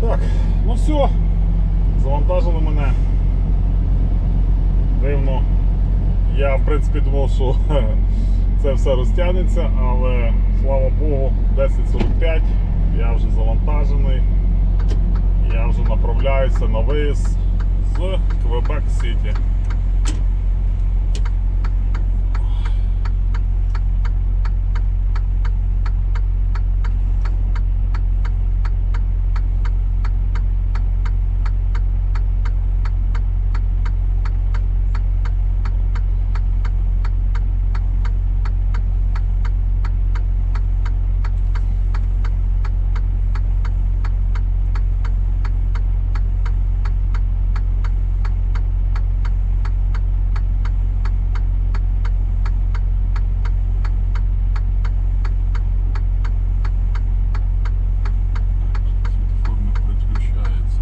Так, ну все, завантажили мене. Дивно. Я в принципі думав, що це все розтягнеться, але слава Богу, 10.45, я вже завантажений. Я вже направляюся на виїзд з Квебек Сіті. Телефон не переключається.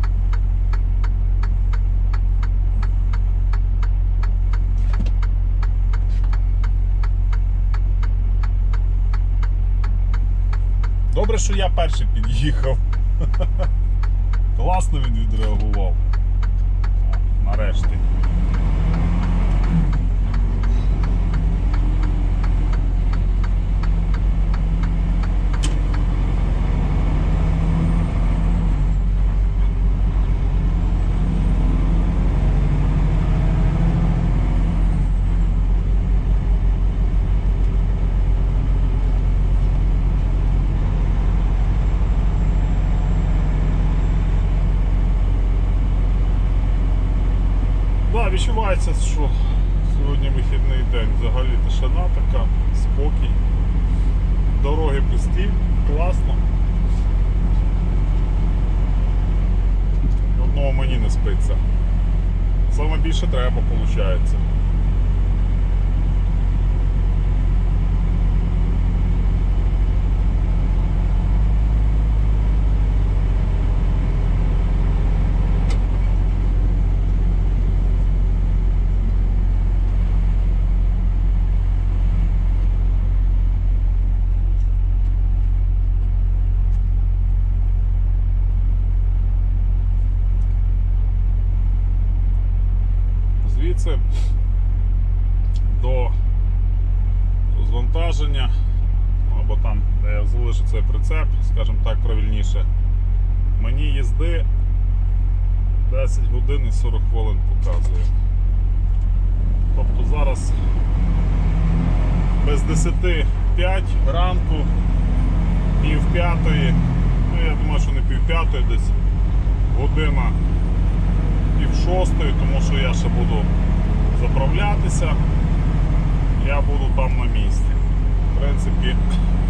Добре, що я перший під'їхав. Класно він відреагував. Нарешті. Да, відчувається, що сьогодні вихідний день. Взагалі тишина така, спокій. Дороги пусті, класно. Одного мені не спиться. Саме більше треба, виходить. Звідси до звантаження, ну, або там, де я залишу цей прицеп, скажімо так, мені їзди 10 годин і 40 хвилин показує. Тобто зараз без 10 5 ранку, пів п'ятої, ну я думаю, що не пів п'ятої, десь година пів шостої, тому що я ще буду заправлятися, я буду там на місці. В принципі,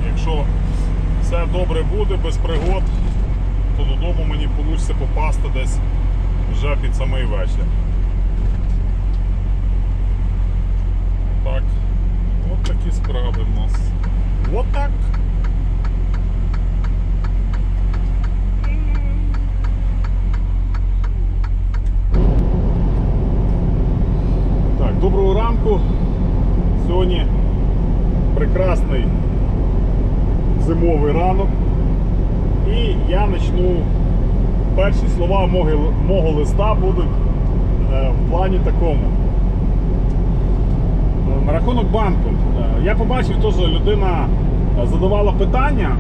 якщо все добре буде, без пригод, то додому мені вийде попасти десь вже під самий вечір. Так, от такі справи в нас. От так. Доброго ранку. Сьогодні прекрасний зимовий ранок. І я почну перші слова мого, мого листа будуть е, в плані такому. Е, рахунок банку. Е, Я побачив, теж людина задавала питання,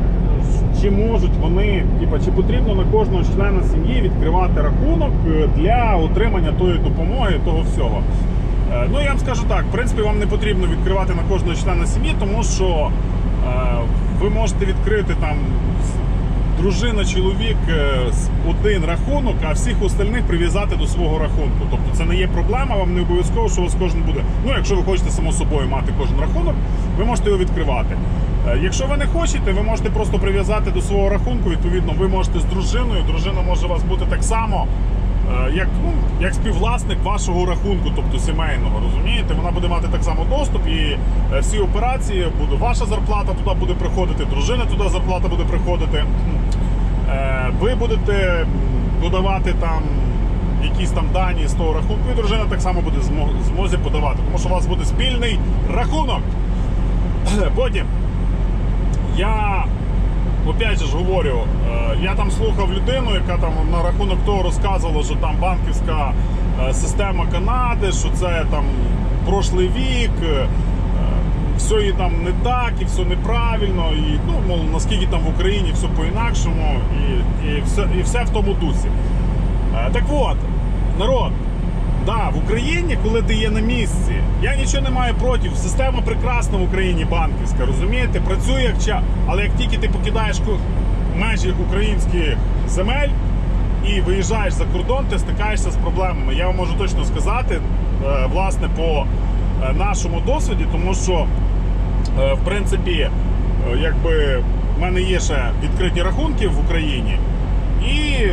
чи можуть вони, типа, чи потрібно на кожного члена сім'ї відкривати рахунок для отримання тої допомоги, того всього. Ну, я вам скажу так, в принципі, вам не потрібно відкривати на кожного члена сім'ї, тому що ви можете відкрити там дружина, чоловік е, один рахунок, а всіх остальних прив'язати до свого рахунку. Тобто це не є проблема, вам не обов'язково, що у вас кожен буде. Ну, якщо ви хочете само собою мати кожен рахунок, ви можете його відкривати. Е, Якщо ви не хочете, ви можете просто прив'язати до свого рахунку. Відповідно, ви можете з дружиною. Дружина може у вас бути так само. Е, Як, ну, як співвласник вашого рахунку, тобто сімейного, розумієте, вона буде мати так само доступ і е, всі операції буде ваша зарплата туди буде приходити, дружина туди зарплата буде приходити. Е, Ви будете додавати там якісь там дані з того рахунку, і дружина так само буде змо- змозі подавати, тому що у вас буде спільний рахунок. Потім я опять же ж говорю, е, я там слухав людину, яка там на рахунок того розказувала, що там банківська е, система Канади, що це там прошлий вік, е, все і там не так, і все неправильно, і ну, мол, наскільки там в Україні все по-інакшому, і, і, все, і все в тому дусі. Так от, народ, да, в Україні, коли ти є на місці, я нічого не маю проти. Система прекрасна в Україні банківська, розумієте? Працює як ча. Але як тільки ти покидаєш межі українських земель і виїжджаєш за кордон, ти стикаєшся з проблемами. Я вам можу точно сказати, е, власне, по е, нашому досвіді, тому що, е, в принципі, якби в мене є ще відкриті рахунки в Україні. І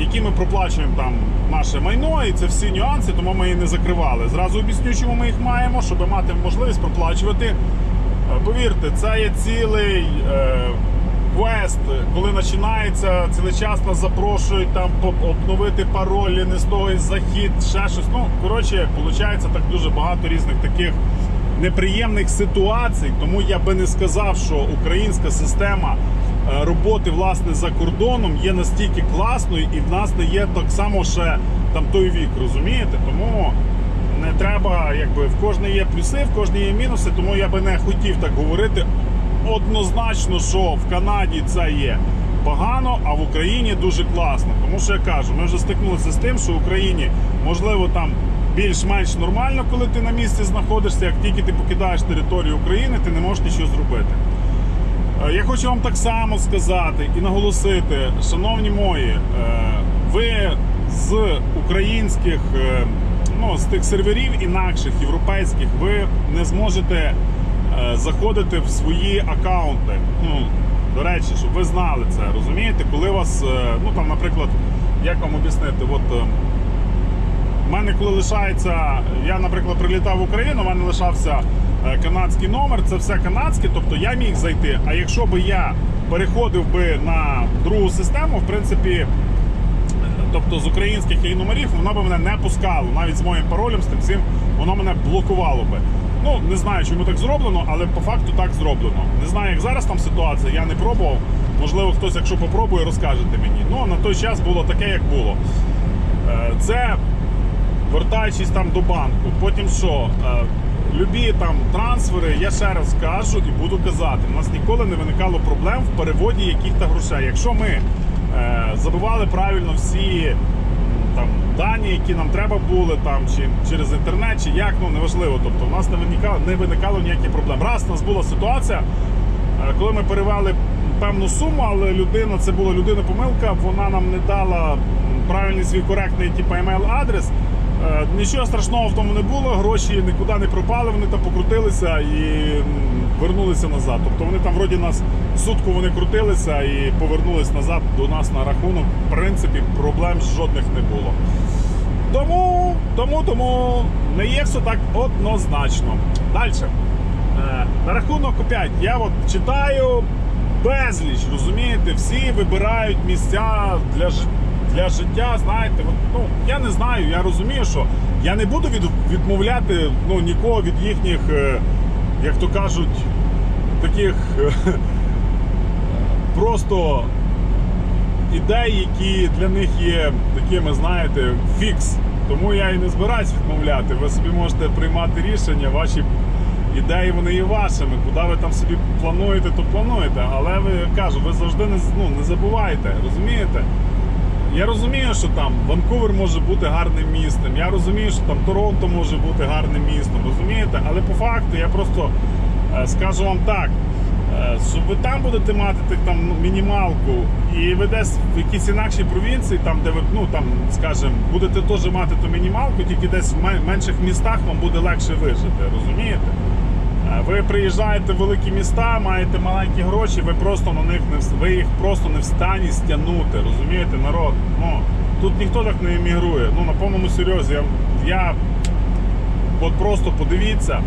які ми проплачуємо там наше майно, і це всі нюанси, тому ми її не закривали. Зразу об'ясню, чому ми їх маємо, щоб мати можливість проплачувати. Е, Повірте, це є цілий е, квест, коли починається, цілий час нас запрошують там обновити паролі, не з того захід, ще щось. Ну, коротше, виходить так дуже багато різних таких неприємних ситуацій. Тому я би не сказав, що українська система роботи власне за кордоном є настільки класною, і в нас не є так само ще там той вік, розумієте? Тому не треба, якби в кожної є плюси, в кожній є мінуси, тому я би не хотів так говорити. Однозначно, що в Канаді це є погано, а в Україні дуже класно. Тому що я кажу, ми вже стикнулися з тим, що в Україні можливо там більш-менш нормально, коли ти на місці знаходишся. Як тільки ти покидаєш територію України, ти не можеш нічого зробити. Е, Я хочу вам так само сказати і наголосити, шановні мої, е, ви з українських, е, ну з тих серверів інакших європейських, ви не зможете заходити в свої аккаунти. Ну, до речі, щоб ви знали це, розумієте, коли вас, ну там, наприклад, як вам об'яснити, от. у мене коли лишається, я, наприклад, прилітав в Україну, у мене лишався канадський номер, це все канадське, тобто я міг зайти. А якщо би я переходив би на другу систему, в принципі, е, тобто з українських її номерів, воно би мене не пускало. Навіть з моїм паролем, з тим всім, воно мене блокувало би. Ну, не знаю, чому так зроблено, але по факту так зроблено. Не знаю, як зараз там ситуація, я не пробував. Можливо, хтось, якщо попробує, розкажете мені. Ну, на той час було таке, як було. Е, Це вертаючись там до банку, потім що? Любі там трансфери, я ще раз кажу і буду казати, у нас ніколи не виникало проблем в переводі яких-то грошей. Якщо ми е, забивали правильно всі там дані, які нам треба були, там чи через інтернет, чи як, ну неважливо. Тобто у нас не виникало, не виникало ніяких проблем. Раз у нас була ситуація, е, коли ми перевели певну суму, але людина, це була людина помилка, вона нам не дала правильний свій коректний типу, email-адрес. Е, Нічого страшного в тому не було, гроші нікуди не пропали, вони там покрутилися і вернулися назад. Тобто вони там вроді нас сутку вони крутилися і повернулись назад до нас на рахунок. В принципі, проблем жодних не було. Тому, тому, тому не є все так однозначно. Далі. Е, на рахунок опять, я от читаю безліч, розумієте, всі вибирають місця для, жи- для життя. Знаєте, ну, я не знаю, я розумію, що я не буду від, відмовляти ну, нікого від їхніх, е, як то кажуть, таких е, просто ідей, які для них є такими, знаєте, фікс. Тому я і не збираюсь відмовляти. Ви собі можете приймати рішення, ваші ідеї вони є вашими. Куди ви там собі плануєте, то плануєте. Але ви кажу, ви завжди не, ну, не забувайте, розумієте? Я розумію, що там Ванкувер може бути гарним містом. Я розумію, що там Торонто може бути гарним містом, розумієте? Але по факту я просто е, скажу вам так. е, Що ви там будете мати так, там мінімалку, і ви десь в якійсь інакшій провінції, там де ви ну там, скажімо, будете теж мати ту мінімалку, тільки десь в менших містах вам буде легше вижити, розумієте? Ви приїжджаєте в великі міста, маєте маленькі гроші, ви просто на них не ви їх просто не в стані стягнути, розумієте, народ. Ну тут ніхто так не емігрує. Ну на повному серйозі. Я, я от просто подивіться,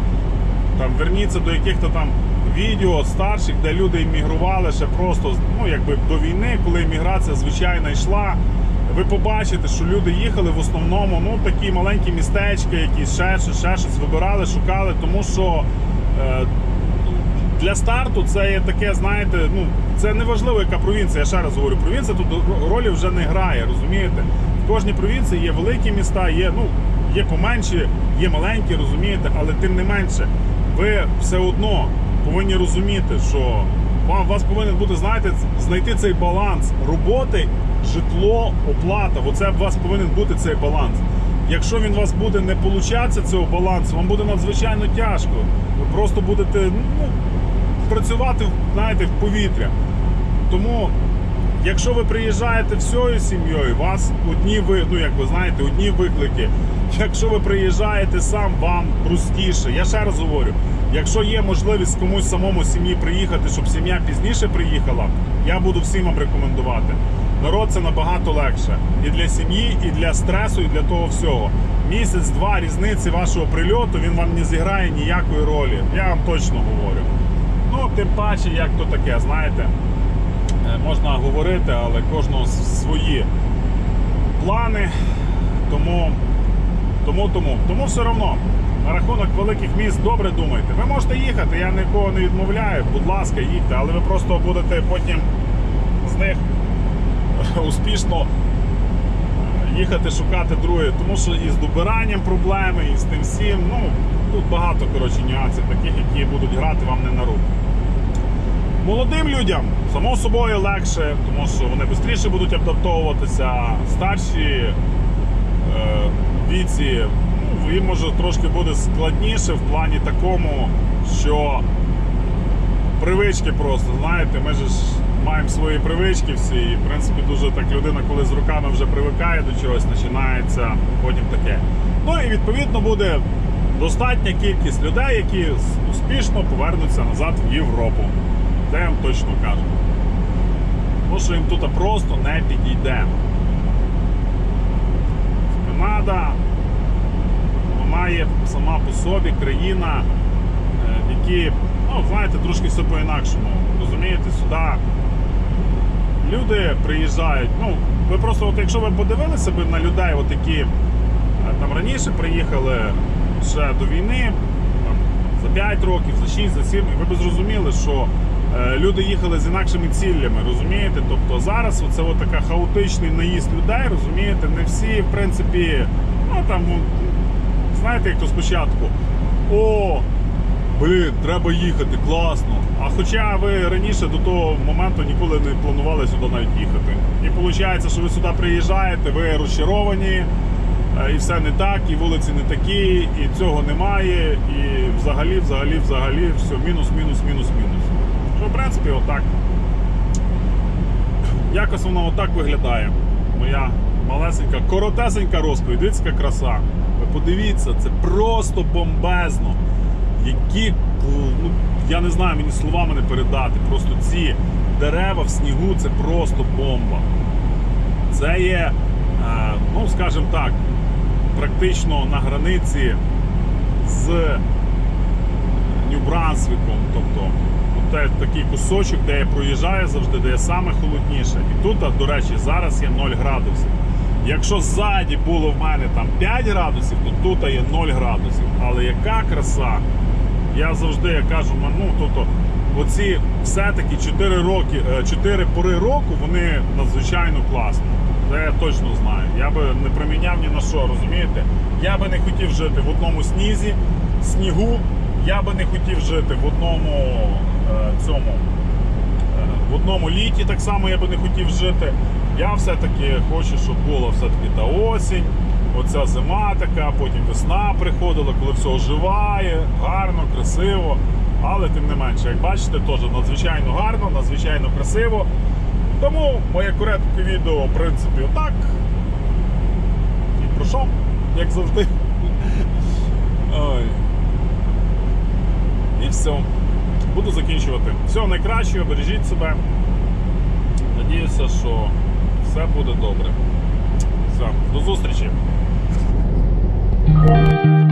там верніться до яких-то там відео старших, де люди іммігрували ще просто ну якби до війни, коли імміграція звичайно йшла. Ви побачите, що люди їхали в основному ну такі маленькі містечка, якісь ще щось, ще щось вибирали, шукали, тому що для старту це є таке, знаєте, ну це не важливо, яка провінція. Я ще раз говорю, провінція тут ролі вже не грає, розумієте? В кожній провінції є великі міста, є, ну, є поменші, є маленькі, розумієте, але тим не менше, ви все одно повинні розуміти, що вам вас повинен бути, знаєте, знайти цей баланс роботи, житло, оплата. Оце у вас повинен бути цей баланс. Якщо він у вас буде не получатися цього балансу, вам буде надзвичайно тяжко. Ви просто будете ну, працювати, знаєте, в повітря. Тому, якщо ви приїжджаєте всією сім'єю, вас одні ви, ну як ви знаєте, одні виклики. Якщо ви приїжджаєте сам, вам простіше. Я ще раз говорю, якщо є можливість комусь самому сім'ї приїхати, щоб сім'я пізніше приїхала, я буду всім вам рекомендувати. Народ це набагато легше і для сім'ї, і для стресу, і для того всього. Місяць-два різниці вашого прильоту він вам не зіграє ніякої ролі. Я вам точно говорю. Ну, тим паче, як то таке, знаєте, Е, можна говорити, але кожного свої плани. Тому, тому, тому, тому все одно. На рахунок великих міст добре думайте. Ви можете їхати, я нікого не відмовляю. Будь ласка, їдьте, але ви просто будете потім з них успішно їхати шукати друге, тому що і з добиранням проблеми, і з тим всім. Ну, тут багато коротше, нюансів таких, які будуть грати вам не на руку. Молодим людям, само собою, легше, тому що вони швидше будуть адаптовуватися, старші е, віці, ну, їм може трошки буде складніше в плані такому, що привички просто, знаєте, ми ж маємо свої привички всі, і в принципі дуже так людина, коли з руками вже привикає до чогось, починається потім таке. Ну і відповідно буде достатня кількість людей, які успішно повернуться назад в Європу. Це я вам точно кажу. Тому що їм тут просто не підійде. Канада, вона є сама по собі країна, е, в якій, ну, знаєте, трошки все по-інакшому. Розумієте, сюди люди приїжджають. Ну, ви просто, от якщо ви подивилися б на людей, от які е, там раніше приїхали ще до війни, там, за 5 років, за 6, за 7, і ви б зрозуміли, що е, люди їхали з інакшими цілями, розумієте? Тобто зараз от така хаотичний наїзд людей, розумієте, не всі, в принципі, ну там, ну, знаєте, як то спочатку. О, блін, треба їхати, класно. А хоча ви раніше до того моменту ніколи не планували сюди навіть їхати. І виходить, що ви сюди приїжджаєте, ви розчаровані, е, і все не так, і вулиці не такі, і цього немає, і взагалі, взагалі, взагалі, все, мінус, мінус, мінус, мінус. Що, в принципі, отак. Якось воно отак виглядає. Моя малесенька, коротесенька розповідь. Дивіться, яка краса. Ви подивіться, це просто бомбезно. Які, ну, я не знаю, мені словами не передати. Просто ці дерева в снігу це просто бомба. Це є, е, ну скажімо так, практично на границі з Нью-Брансвіком. Тобто те, такий кусочок, де я проїжджаю завжди, де є саме холодніше. І тут, до речі, зараз є 0 градусів. Якщо ззаді було в мене там 5 градусів, то тут є 0 градусів. Але яка краса! Я завжди кажу, ну тобто, оці все-таки 4 роки, 4 пори року, вони надзвичайно класні. Це я точно знаю. Я би не приміняв ні на що, розумієте? Я би не хотів жити в одному снізі, снігу, я би не хотів жити в одному е, цьому. е, В одному літі так само я би не хотів жити. Я все-таки хочу, щоб була все-таки та осінь, оця зима така, потім весна приходила, коли все оживає, гарно, красиво. Але тим не менше, як бачите, теж надзвичайно гарно, надзвичайно красиво. Тому моє коротке відео, в принципі, отак. І про що? Як завжди. Ой. І все. Буду закінчувати. Всього найкращого, бережіть себе. Надіюся, що все буде добре. Все, до зустрічі. Thank you.